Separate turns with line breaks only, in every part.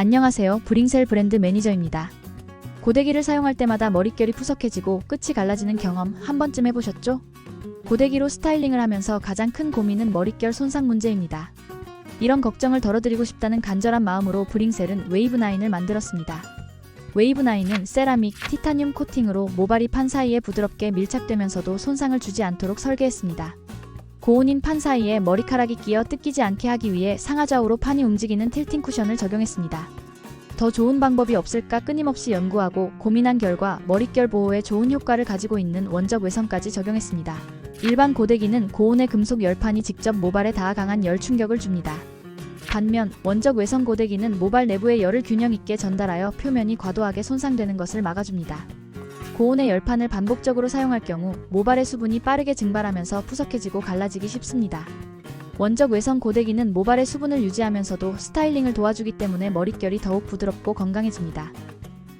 안녕하세요. 브링셀 브랜드 매니저입니다. 고데기를 사용할 때마다 머릿결이 푸석해지고 끝이 갈라지는 경험 한 번쯤 해보셨죠? 고데기로 스타일링을 하면서 가장 큰 고민은 머릿결 손상 문제입니다. 이런 걱정을 덜어드리고 싶다는 간절한 마음으로 브링셀은 웨이브9을 만들었습니다. 웨이브9은 세라믹, 티타늄 코팅으로 모발이 판 사이에 부드럽게 밀착되면서도 손상을 주지 않도록 설계했습니다. 고온인 판 사이에 머리카락이 끼어 뜯기지 않게 하기 위해 상하좌우로 판이 움직이는 틸팅 쿠션을 적용했습니다. 더 좋은 방법이 없을까 끊임없이 연구하고 고민한 결과 머릿결 보호에 좋은 효과를 가지고 있는 원적 외선까지 적용했습니다. 일반 고데기는 고온의 금속 열판이 직접 모발에 닿아 강한 열 충격을 줍니다. 반면 원적 외선 고데기는 모발 내부의 열을 균형 있게 전달하여 표면이 과도하게 손상되는 것을 막아줍니다. 고온의 열판을 반복적으로 사용할 경우 모발의 수분이 빠르게 증발하면서 푸석해지고 갈라지기 쉽습니다. 원적 외선 고데기는 모발의 수분을 유지하면서도 스타일링을 도와주기 때문에 머릿결이 더욱 부드럽고 건강해집니다.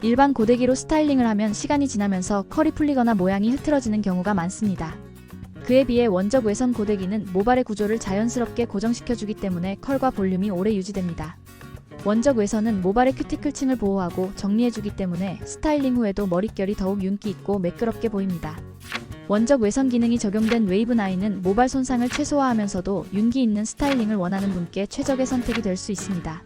일반 고데기로 스타일링을 하면 시간이 지나면서 컬이 풀리거나 모양이 흐트러지는 경우가 많습니다. 그에 비해 원적 외선 고데기는 모발의 구조를 자연스럽게 고정시켜주기 때문에 컬과 볼륨이 오래 유지됩니다. 원적 외선은 모발의 큐티클층을 보호하고 정리해주기 때문에 스타일링 후에도 머릿결이 더욱 윤기 있고 매끄럽게 보입니다. 원적 외선 기능이 적용된 웨이브 9은 모발 손상을 최소화하면서도 윤기 있는 스타일링을 원하는 분께 최적의 선택이 될 수 있습니다.